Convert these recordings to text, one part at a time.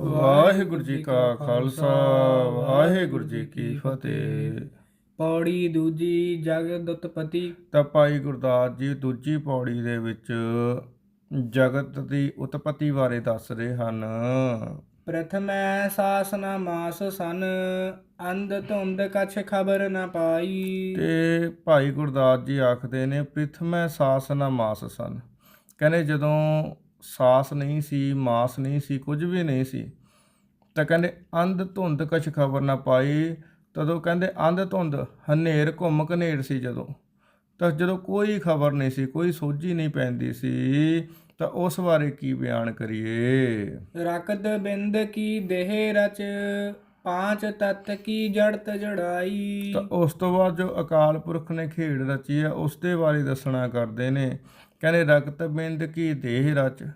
ਵਾਹਿਗੁਰੂ ਜੀ ਕਾ ਖਾਲਸਾ ਵਾਹਿਗੁਰੂ ਜੀ ਕੀ ਫਤਿਹ। ਪੌੜੀ ਦੂਜੀ ਜਗਤ ਉਤਪਤੀ ਤਾਂ ਭਾਈ ਗੁਰਦਾਸ ਜੀ ਦੂਜੀ ਪੌੜੀ ਦੇ ਵਿੱਚ ਜਗਤ ਦੀ ਉਤਪਤੀ ਬਾਰੇ ਦੱਸ ਰਹੇ ਹਨ। ਪ੍ਰਥਮੈ ਸਾਸਨਾ ਮਾਸ ਸਨ ਅੰਧ ਧੁੰਦ ਕਛ ਖਬਰ ਨ ਪਾਈ। ਤੇ ਭਾਈ ਗੁਰਦਾਸ ਜੀ ਆਖਦੇ ਨੇ ਪ੍ਰਿਥਮੈ ਸਾਸ ਨਾ ਮਾਸ ਸਨ। ਕਹਿੰਦੇ ਜਦੋਂ ਸਾਸ ਨਹੀਂ ਸੀ ਮਾਸ ਨਹੀਂ ਸੀ ਕੁਝ ਵੀ ਨਹੀਂ ਸੀ। ਤਾਂ ਕਹਿੰਦੇ ਅੰਧ ਧੁੰਦ ਕਛ ਖਬਰ ਨਾ ਪਾਈ। ਤਦੋਂ ਕਹਿੰਦੇ ਅੰਧ ਧੁੰਦ ਹਨੇਰ ਘੁੰਮ ਘਨੇਰ ਸੀ ਜਦੋਂ। ਤਾਂ ਜਦੋਂ ਕੋਈ ਖਬਰ ਨਹੀਂ ਸੀ ਕੋਈ ਸੋਝੀ ਨਹੀਂ ਪੈਂਦੀ ਸੀ ਤਾਂ ਉਸ ਬਾਰੇ ਕੀ ਬਿਆਨ ਕਰੀਏ? ਰਕਤ ਬਿੰਦ ਕੀ ਦੇਹ ਰਚ ਪਾਂਚ ਤਤ ਕੀ ਜੜਤ ਜੜਾਈ। ਤਾਂ ਉਸ ਤੋਂ ਬਾਅਦ ਜੋ ਅਕਾਲ ਪੁਰਖ ਨੇ ਖੇਡ ਰਚੀ ਹੈ ਉਸ ਦੇ ਬਾਰੇ ਦੱਸਣਾ ਕਰਦੇ ਨੇ। ਕਹਿੰਦੇ ਰਕਤ ਬਿੰਦ ਕੀ ਦੇਹ ਰਚ?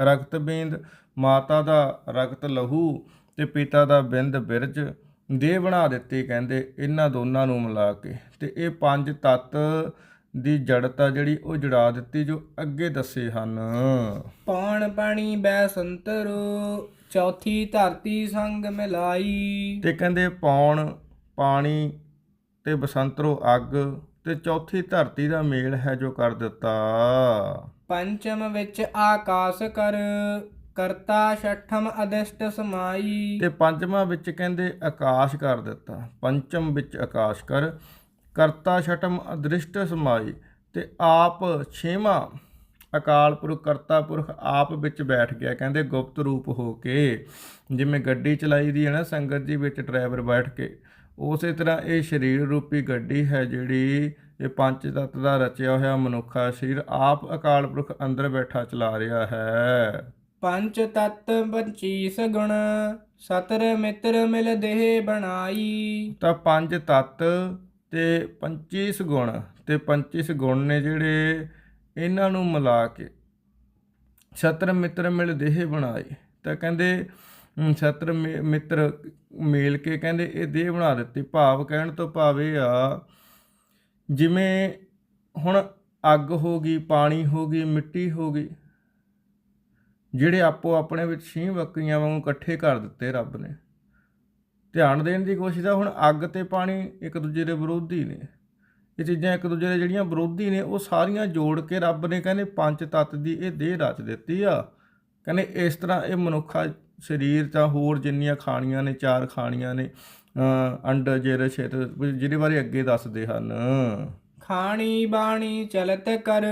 ਰਕਤ ਬਿੰਦ ਮਾਤਾ ਦਾ ਰਕਤ ਲਹੂ ਤੇ ਪਿਤਾ ਦਾ ਬਿੰਦ ਬਿਰਜ। ਦੇਹ ਬਣਾ ਦਿੱਤੀ ਕਹਿੰਦੇ ਇਹਨਾਂ ਦੋਨਾਂ ਨੂੰ ਮਿਲਾ ਕੇ। ਤੇ ਇਹ ਪੰਜ ਤੱਤ ਦੀ ਜੜਤਾ ਜਿਹੜੀ ਉਹ ਜੜਾ ਦਿੱਤੀ ਜੋ ਅੱਗੇ ਦੱਸੇ ਹਨ। ਪੌਣ ਪਾਣੀ ਬੈ ਸੰਤਰੋ ਚੌਥੀ ਧਰਤੀ ਸੰਗ ਮਿਲਾਈ। ਤੇ ਕਹਿੰਦੇ ਪੌਣ ਪਾਣੀ ਤੇ ਬਸੰਤਰੋ ਅੱਗ ਤੇ ਚੌਥੀ ਧਰਤੀ ਦਾ ਮੇਲ ਹੈ ਜੋ ਕਰ ਦਿੱਤਾ। ਪੰਚਮ ਵਿੱਚ ਆਕਾਸ ਕਰ ਕਰਤਾ ਛਠਮ ਅਦਿਸ਼ਟ ਸਮਾਈ। ਤੇ ਪੰਜਵਾਂ ਵਿੱਚ ਕਹਿੰਦੇ ਆਕਾਸ਼ ਕਰ ਦਿੱਤਾ। ਪੰਚਮ ਵਿੱਚ ਆਕਾਸ਼ ਕਰ ਕਰਤਾ ਛਟਮ ਅਦ੍ਰਿਸ਼ਟ ਸਮਾਈ। ਤੇ ਆਪ ਛੇਵਾਂ ਅਕਾਲ ਪੁਰਖ ਕਰਤਾ ਪੁਰਖ ਆਪ ਵਿੱਚ ਬੈਠ ਗਿਆ। ਕਹਿੰਦੇ ਗੁਪਤ ਰੂਪ ਹੋ ਕੇ ਜਿਵੇਂ ਗੱਡੀ ਚਲਾਈ ਦੀ ਹੈ ਨਾ ਸੰਗਤ ਜੀ ਵਿੱਚ ਡਰਾਈਵਰ ਬੈਠ ਕੇ। ਉਸੇ ਤਰ੍ਹਾਂ ਇਹ ਸਰੀਰ ਰੂਪੀ ਗੱਡੀ ਹੈ ਜਿਹੜੀ ਇਹ ਪੰਜ ਤੱਤ ਦਾ ਰਚਿਆ ਹੋਇਆ ਮਨੁੱਖਾ ਸਰੀਰ ਆਪ ਅਕਾਲ ਪੁਰਖ ਅੰਦਰ ਬੈਠਾ ਚਲਾ ਰਿਹਾ ਹੈ। ਪੰਚ ਤਤ ਪੰਚੀਸ ਗੁਣ ਸਤਰ ਮਿੱਤਰ ਮਿਲ ਦੇਹ ਬਣਾਈ। ਤਾਂ ਪੰਜ ਤੱਤ ਤੇ 25 ਗੁਣ ਤੇ 25 ਗੁਣ ਨੇ ਜਿਹੜੇ ਇਹਨਾਂ ਨੂੰ ਮਿਲਾ ਕੇ ਛਤਰ ਮਿੱਤਰ ਮਿਲ ਦੇਹ ਬਣਾਏ। ਤਾਂ ਕਹਿੰਦੇ ਛਤਰ ਮਿ- ਮਿੱਤਰ ਮੇਲ ਕੇ ਕਹਿੰਦੇ, ਇਹ ਦੇਹ ਬਣਾ ਦਿੱਤੀ। ਭਾਵ ਕਹਿਣ ਤੋਂ ਭਾਵ ਇਹ ਆ, ਜਿਵੇਂ ਹੁਣ ਅੱਗ ਹੋ ਗਈ, ਪਾਣੀ ਹੋ ਗਈ, ਮਿੱਟੀ ਹੋ ਗਈ, ਜਿਹੜੇ ਆਪੋ ਆਪਣੇ ਵਿੱਚ ਛੀਂ ਬੱਕਰੀਆਂ ਵਾਂਗੂ ਇਕੱਠੇ ਕਰ ਦਿੱਤੇ ਰੱਬ ਨੇ। ਧਿਆਨ ਦੇਣ ਦੀ ਕੋਸ਼ਿਸ਼ ਆ, ਹੁਣ ਅੱਗ ਤੇ ਪਾਣੀ ਇੱਕ ਦੂਜੇ ਦੇ ਵਿਰੋਧੀ ਨੇ। ਇਹ ਚੀਜ਼ਾਂ ਇੱਕ ਦੂਜੇ ਦੇ ਜਿਹੜੀਆਂ ਵਿਰੋਧੀ ਨੇ, ਉਹ ਸਾਰੀਆਂ ਜੋੜ ਕੇ ਰੱਬ ਨੇ ਕਹਿੰਦੇ, ਪੰਜ ਤੱਤ ਦੀ ਇਹ ਦੇਹ ਰਚ ਦਿੱਤੀ ਆ। ਕਹਿੰਦੇ ਇਸ ਤਰ੍ਹਾਂ ਇਹ ਮਨੁੱਖਾ ਸਰੀਰ ਤਾਂ ਹੋਰ ਜਿੰਨੀਆਂ ਖਾਣੀਆਂ ਨੇ ਚਾਰ ਖਾਣੀਆਂ ਨੇ ਅੰਡ ਜੇਰ ਛੇਤ ਜਿਹਦੇ ਬਾਰੇ ਅੱਗੇ ਦੱਸਦੇ ਹਨ। ਖਾਣੀ ਬਾਣੀ ਚਲਤ ਕਰ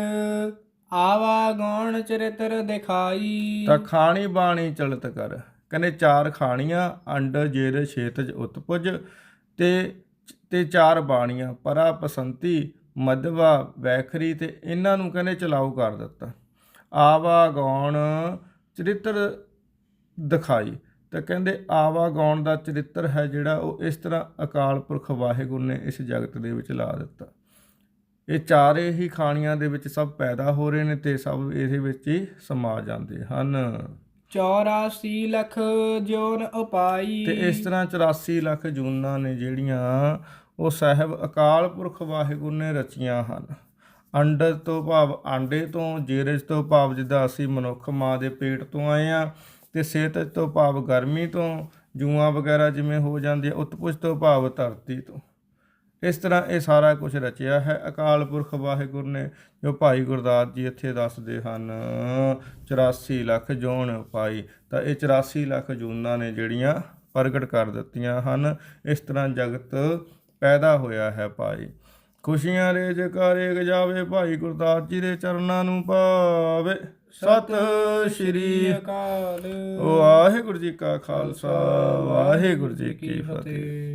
ਆਵਾ ਗੌਣ ਚਰਿਤਰ ਦਿਖਾਈ। ਤਾਂ ਖਾਣੀ ਬਾਣੀ ਚਲਤ ਕਰ ਕਹਿੰਦੇ ਚਾਰ ਖਾਣੀਆਂ ਅੰਡ ਜੇਰ ਛੇਤਜ ਉਤਪੁਜ ਤੇ ਤੇ ਚਾਰ ਬਾਣੀਆਂ ਪਰਾ ਪਸੰਤੀ ਮਧਵਾ ਵੈਖਰੀ ਤੇ ਇਹਨਾਂ ਨੂੰ ਕਹਿੰਦੇ ਚਲਾਉ ਕਰ ਦਿੱਤਾ। ਆਵਾ ਗੌਣ ਚਰਿੱਤਰ ਦਿਖਾਈ। ਤਾਂ ਕਹਿੰਦੇ ਆਵਾ ਗੌਣ ਦਾ ਚਰਿੱਤਰ ਹੈ ਜਿਹੜਾ ਉਹ ਇਸ ਤਰ੍ਹਾਂ ਅਕਾਲ ਪੁਰਖ ਵਾਹਿਗੁਰੂ ਨੇ ਇਸ ਜਗਤ ਦੇ ਵਿੱਚ ਲਾ ਦਿੱਤਾ। ਇਹ ਚਾਰੇ ਹੀ ਖਾਣੀਆਂ ਦੇ ਵਿੱਚ ਸਭ ਪੈਦਾ ਹੋ ਰਹੇ ਨੇ ਤੇ ਸਭ ਇਹਦੇ ਵਿੱਚ ਹੀ ਸਮਾ ਜਾਂਦੇ ਹਨ। 84 ਲੱਖ ਜੋਨ ਉਪਾਈ। ਤੇ ਇਸ ਤਰ੍ਹਾਂ 84 ਲੱਖ ਜੂਨਾਂ ਨੇ ਜਿਹੜੀਆਂ ਉਹ ਸਾਹਿਬ ਅਕਾਲ ਪੁਰਖ ਵਾਹਿਗੁਰੂ ਨੇ ਰਚੀਆਂ ਹਨ। ਅੰਡ ਤੋਂ ਭਾਵ ਆਂਡੇ ਤੋਂ ਜੇਰਜ ਤੋਂ ਭਾਵ ਜਿੱਦਾਂ ਅਸੀਂ ਮਨੁੱਖ ਮਾਂ ਦੇ ਪੇਟ ਤੋਂ ਆਏ ਆ ਤੇ ਸਿਹਤ ਤੋਂ ਭਾਵ ਗਰਮੀ ਤੋਂ ਜੂਆਂ ਵਗੈਰਾ ਜਿਵੇਂ ਹੋ ਜਾਂਦੀ ਹੈ ਉਤਪੁਜ ਤੋਂ ਭਾਵ ਧਰਤੀ ਤੋਂ। ਇਸ ਤਰ੍ਹਾਂ ਇਹ ਸਾਰਾ ਕੁਝ ਰਚਿਆ ਹੈ। ਅਕਾਲ ਪੁਰਖ ਵਾਹਿਗੁਰੂ ਨੇ ਜੋ ਭਾਈ ਗੁਰਦਾਸ ਜੀ ਇੱਥੇ ਦੱਸਦੇ ਹਨ 84 ਲੱਖ ਜੋਨ ਪਾਈ ਤਾਂ ਇਹ 84 ਲੱਖ ਜੂਨਾਂ ਨੇ ਜਿਹੜੀਆਂ ਪ੍ਰਗਟ ਕਰ ਦਿੱਤੀਆਂ ਹਨ, ਇਸ ਤਰ੍ਹਾਂ ਜਗਤ ਪੈਦਾ ਹੋਇਆ ਹੈ ਭਾਈ। ਖੁਸ਼ੀਆਂ ਰੇ ਜਕਾਰੇ ਗਜਾਵੇ ਭਾਈ ਗੁਰਦਾਸ ਜੀ ਦੇ ਚਰਨਾਂ ਨੂੰ ਪਾਵੇ ਸਤਿ ਸ਼੍ਰੀ ਅਕਾਲ। ਵਾਹਿਗੁਰੂ ਜੀ ਕਾ ਖਾਲਸਾ, ਵਾਹਿਗੁਰੂ ਜੀ ਕੀ ਫਤਿਹ।